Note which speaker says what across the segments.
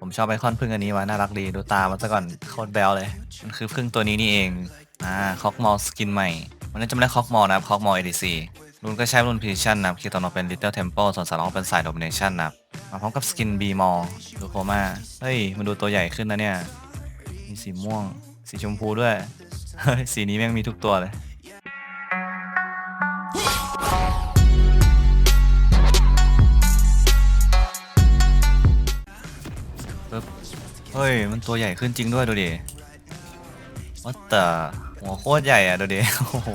Speaker 1: ผมชอบไอคอนพึ่งอันนี้ว่ะน่ารักดีดูตามันซะก่อนโคตรแบลเลย มันคือพึ่งตัวนี้นี่เองอ่าคอกมอลสกินใหม่มันน่าจะไม่ได้คอกมอลนะครับคอกมอล ADC รุนก็ใช้รุนพิชันนะครับคีตอนอเป็น Little Temple ส่วนสารองเป็นสาย Domination นะครับมาพร้อมกับสกิน B มอลดูโคมาเฮ้ยมันดูตัวใหญ่ขึ้นนะเนี่ยมีสีม่วง สีชมพูด้วยเฮ้ยสีนี้แม่งมีทุกตัวเลย ย มันตัวใหญ่ขึ้นจริงด้วยดูดิว่าแต่หัวโคตรใหญ่อะดูดิโอ้โห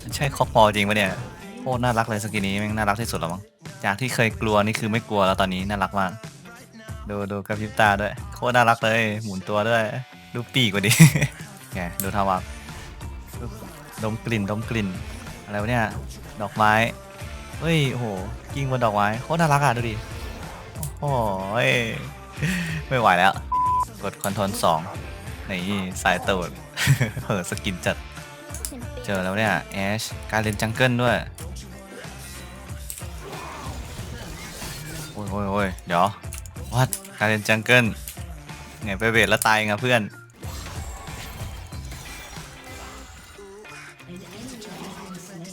Speaker 1: มันใช่คอกพอจริงปะเนี่ยโคตรน่ารักเลยสกินนี้แม่งน่ารักที่สุดแล้วมั้งจากที่เคยกลัวนี่คือไม่กลัวแล้วตอนนี้น่ารักมากดูดูกระพริบตาด้วยโคตรน่ารักเลย หมุนตัวด้วยดูปีกกว่าดิแกดูทาวับดมกลิ่นดมกลิ่นอะไรวะเนี่ยดอกไม้เฮ้ยโอ้โหกิ้งบนดอกไม้โคตรน่ารักอะดูดิโอ้โหยไม่ไหวแล้ว กดคอนโทรลสองนี่สายตูดเออสกินจัด เจอแล้วเนี่ยแอชการเล่นจังเกิลด้วย โอ้ยโอ้ยโอ้ยเดี๋ยววัดการเล่นจังเกิลไงไปเวทแล้วตายไงเพื่อน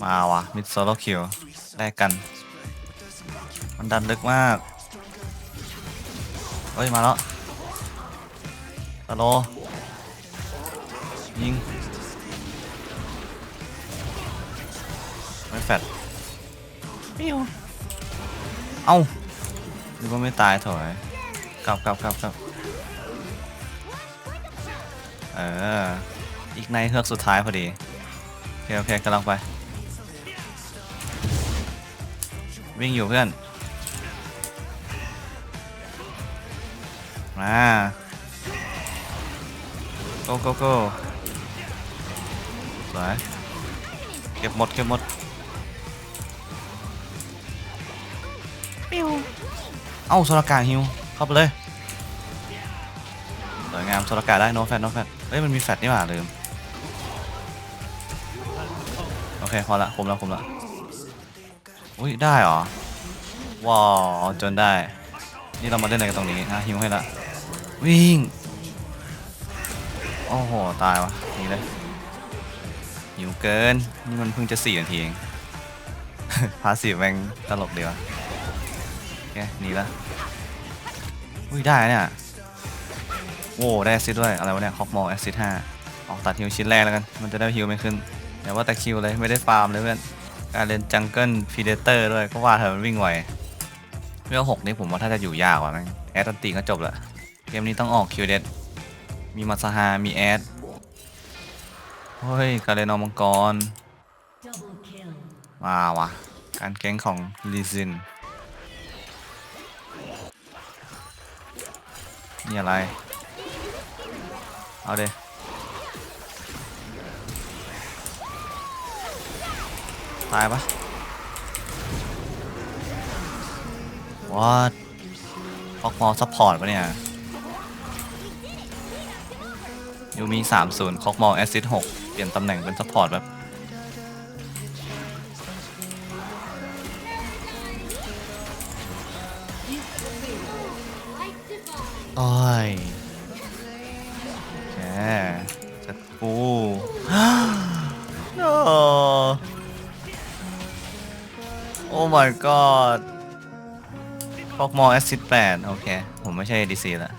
Speaker 1: มาวะมิดโซโลคิวแลกกัน มันดันลึกมาก เฮ้ย มาแล้ว ตะโลยิงไม่แฟดปิ้วเอ้าหรือว่าไม่ตายถอยกลับกลับกลับกลับเออ อีกในเฮือกสุดท้ายพอดี โอเค โอเคกำลังไป วิ่งอยู่เพื่อน มา โกโกโกสวยเก็บหมดเก็บหมดปิ้วเอ้าโซลากาฮิวเข้าไปเลยสวยงามโซลากาได้โนแฟตโนแฟตเฮ้ยมันมีแฟตนี่หว่าลืมโอเคพอละคุมแล้วคุมแล้วอุ้ยได้เหรอว้าวจนได้ นี่เรามาเล่นอะไรกันตรงนี้นะฮิวให้ละวิ่ง โอ้โห ตายวะนี่เลยหิวเกิน นี่มันเพิ่งจะสี่นาทีเอง พาสีแมงตลกดีวะโอเคหนีละอุ้ย ได้เนี่ยโว้ได้แอสซิดด้วย อะไรวะเนี่ยฮอกมอลแอสซิดห้าออกตัดฮิวชิ้นแรกแล้วกัน มันจะได้ฮิวไม่ขึ้น แต่ว่าแต่คิวเลย ไม่ได้ฟาร์มเลยเพื่อน การเล่นจังเกิลพีเดเตอร์ด้วย ก็ว่าเธอมันวิ่งไวเวลหกนี่ผมว่าถ้าจะอยู่ยากกว่ะแม่งแอดตันตีก็จบละ เกมนี้ต้องออกคิวเดด มีมาซาฮา มีแอด เฮ้ยกาเลนอมังกร มาว่ะการแก๊งของลีซิน นี่อะไร เอาเดตายปะ what ฟอกมอซัพพอร์ตปะเนี่ย ยูมี30คอกมอลแอซิด6เปลี่ยนตำแหน่งเป็นซัพพอร์ตแบบโอ้ยแกจัดกูโอ้โอ้ my god พอกมอแอซิด8โอเค ผมไม่ใช่ DC ละ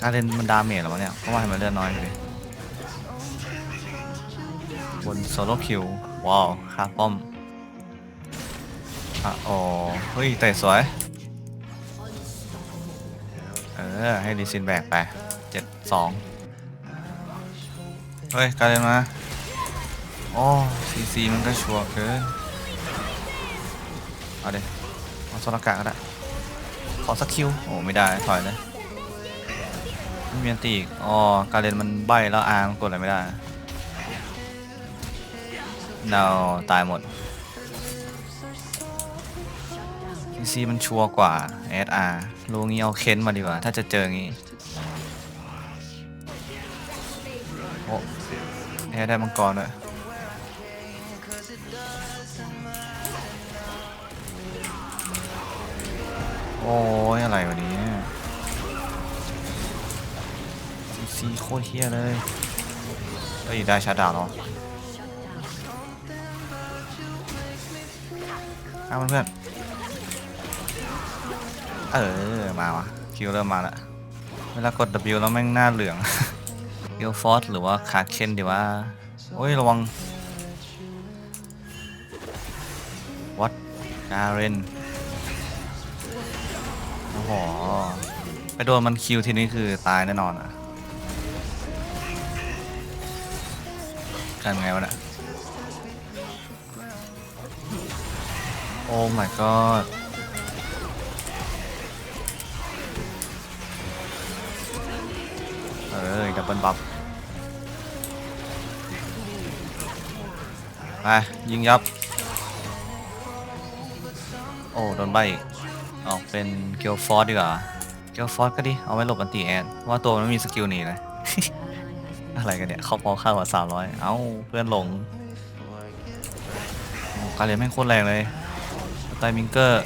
Speaker 1: การเล่นมันดาเมจหรอวะเนี่ย เพราะว่าให้มันเลือดน้อยเลยบนโซโลคิว ว้าวคาป้อมอะโอ้เฮ้ยเตะสวย เออ ให้ดีซินแบกไปเจ็ดสองเฮ้ยการเล่นมาโอ้ซีซีมันก็ชัวร์เกิน เอาเดี๋ยวเอาโซลากะก็ได้ ขอสักคิว โอ้ ไม่ได้ ถอยเลย ไม่มีอันตีอีกอ๋อ การเล่นมันใบแล้วอาร์มนกดอะไรไม่ได้ no ตายหมดซีซีมันชัวร์กว่า SR รู้งี้เอาเค้นมาดีกว่า ถ้าจะเจองี้โอ้แพ้ได้มังกรด้วยโอ้ยอะไรวะเนี้ ซีโคตรเฮียเลยเฮ้ยได้ชาดาวเนาะเอาเพื่อนเออ มาวะคิวเริ่มมาล้วเวลากด W แล้วแม่งหน้าเหลืองเ l ลฟอสหรือว่าคาเคนดีว่า โอ้ย ระวังวัดการเรนโอ้โห ไปโดนมันคิวทีนี้คือตายแน่นอนอะ กันไงวะนี่ยโอ้ my god เอ้ยดับเบิลบัฟไปยิงยับ โอ้ โดนใบอีกออกเป็นเกลฟอร์ดดีกว่า เกลฟอร์ดก็ดี เอาไว้หลบอันตีแอนว่าตัวมันไม่มีสกิลหนีเลย อะไรกันเนี่ย เขาพอข้าวกว่าสามร้อยเอ้าเพื่อนหลงการเรียนแม่งโคตรแรงเลยไตมิงเกอร์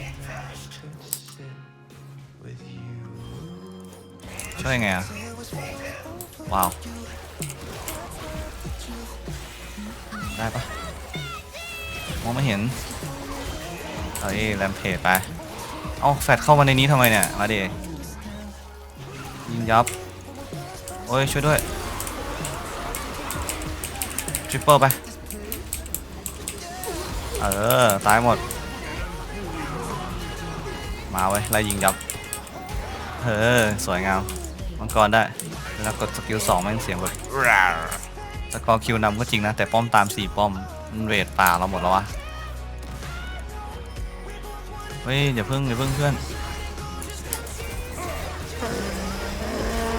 Speaker 1: ช่วยไงอะ ว้าว ได้ปะมองไม่เห็น เอ้ยแรมเพจไป เอาแฟดเข้ามาในนี้ทำไมเนี่ย มาดิยิงยับ โอ้ย ช่วยด้วย ทริปเปิลไป เออ ตายหมด มาไว้ยไล่ยิงยับ เออ สวยงาม มังกรได้ แล้วกดสกิลสองแม่งเสียงแบบสกอร์คิวนำก็จริงนะ แต่ป้อมตามสี่ป้อมมันเวทป่าเราหมดแล้ววะ เฮ้ย อย่าเพิ่งอย่าเพิ่งเพื่อน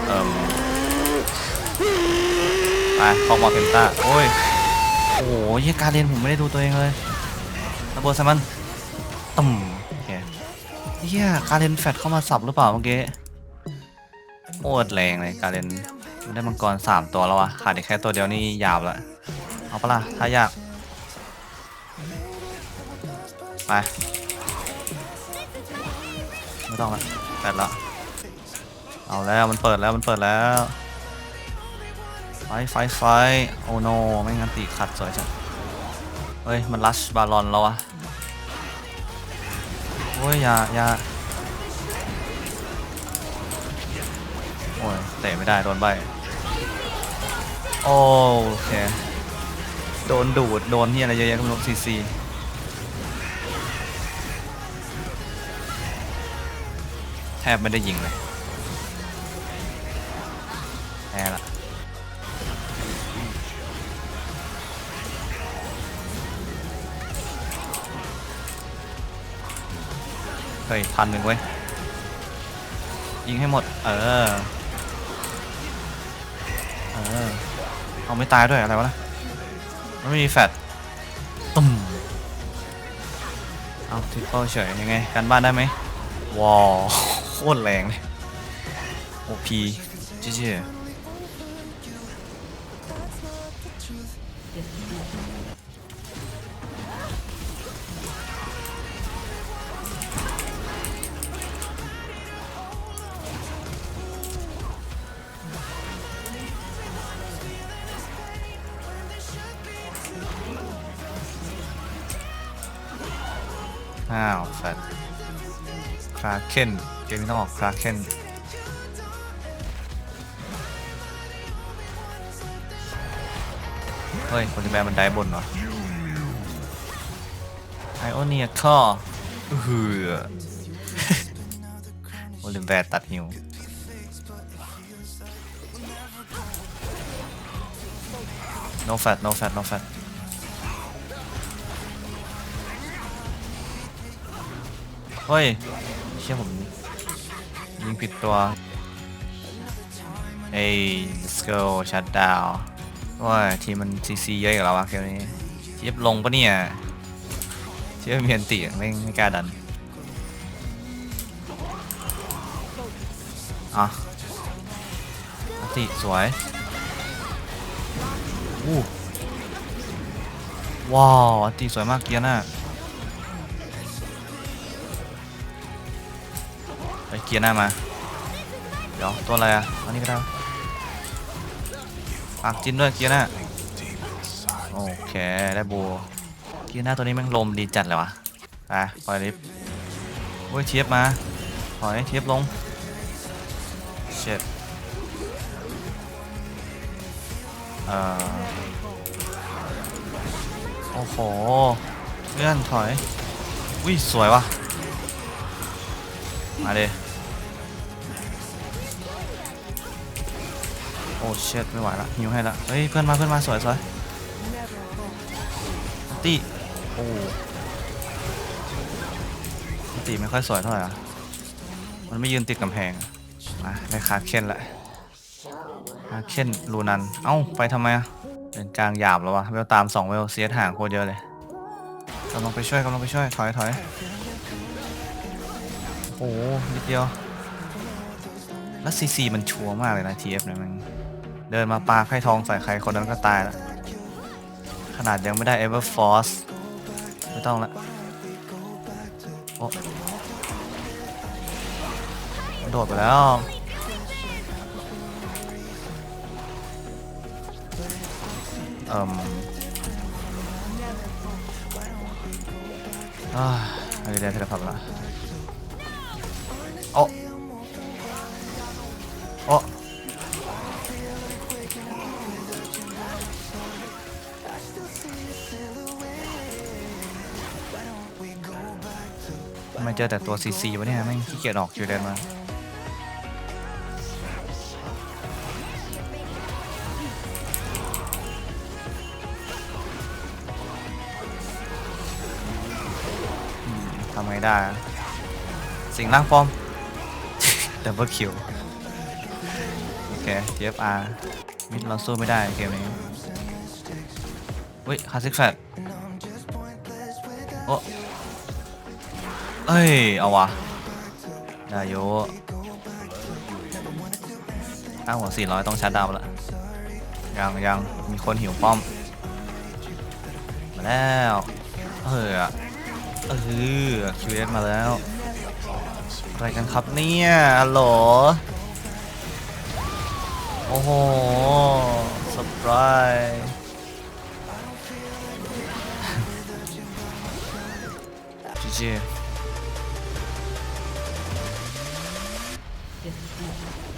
Speaker 1: เอ่ม ไปคอมมาเพนต้าโอ้ย โอ้โหเฮียการเรียนผมไม่ได้ดูตัวเองเลยระเบิดใส่มันตุ่มโอเคเฮียการเรียนแฟดเข้ามาสับหรือเปล่าเมื่อกี้โคตรแรงเลยการเรียนมันได้มังกรสามตัวแล้ววะขาดอีกแค่ตัวเดียวนี่ยาวละเอาปะล่ะถ้ายาก ไปไม่ต้องละแปดละเอาแล้วมันเปิดแล้วมันเปิดแล้ว ไฟไฟไฟโอ้โนไม่งั้นตีขัดสวยจังเฮ้ย มันลัชบาลอนแล้ววะโอ้ยอย่าอย่าโอ้ยเตะไม่ได้ โดนใบโอเค โดนดูด โดนที่อะไรเยอะแยะก็ไม่รู้ซีซีแทบไม่ได้ยิงเลย ฮ้ยพันหนึ่งเว้ย ยิงให้หมด เออ เออ เอาไม่ตายด้วยอะไรวะนะมันไม่มีแฟดตุ้มเอาทิปเปิลเฉยยังไงกันบ้านได้ไหมว้าวโคตรแรงเลยโอพีเจ๊ อ้าวแฟดคราเคนเกมนี้ต้องออกคราเคนเฮ้ย คนที่แบนมันได้บนเหรอไอโอเนียข้อเหือโอลิมแบร์ตัดหิว no fat no fat no fat เฮ้ย เชื่อผม ยิงผิดตัวเอ้ย let's go shut down ว่าทีมมันซีซีเยอะกับเราอะเกมนี้เทียบลงปะเนี่ยเทียบเมียนตีไม่ไม่กล้าดันอะอันติสวยอู้ว้าวอันติสวยมากเกียร์น่ะ ไปเกียร์หน้ามา เดี๋ยวตัวอะไรอะอันนี้ก็ได้ฝากจินด้วยเกียร์หน้า โอเค ได้บูเกียร์หน้าตัวนี้แม่งลมดีจัดเลยวะไปปล่อยลิฟต์โอ้ยเทียบมาถอยเทียบลงเช็ดเอ่อโอ้โหเลื่อนถอยอุ้ยสวยวะมาเดิ โอ้เช็ดไม่ไหวละหิวให้ละเฮ้ยเพื่อนมาเพื่อนมาสวยสวยตีโอ้ตีไม่ค่อยสวยเท่าไหร่อะมันไม่ยืนติดกำแพงมาได้คาเคนละคาเคนลูนัน เอ้าไปทำไมอะเดินกลางหยาบแล้ววะเวลตาม2เวลเสียห่างโคตรเยอะเลยกำลังไปช่วยกำลังไปช่วยถอยถอยโอ้นิดเดียวแล้วซีซีมันชัวร์มากเลยนะ TF เนี่ยมัน เดินมาปาไข่ทองใส่ใครคนนั้นก็ตายแล้ว ขนาดยังไม่ได้ Ever Force ไม่ต้องละโอ้โดดไปแล้ว เอ่มอ่าอะไรเรียนเทเลพอร์ตละโอ้โอ้ เจอแต่ตัวซีซีวะเนี่ยแม่ขี้เกียจออกคิวเดนมาทำไงได้ สิ่งร่างฟอร์มดับเบิลคิวโอเค TFR มิดเราสู้ไม่ได้เกมนี้อุ้ยคาสิกแฟตโอ้ เอ้ย เอาวะได้โยอ้าวหัว400 ต้องชัดดาวละยังยังมีคนหิวป้อม มาแล้ว เออเออคิวเอสมาแล้ว อะไรกันครับเนี่ยฮัลโหลโอ้โหเซอร์ไพรส์จีจี Thank you.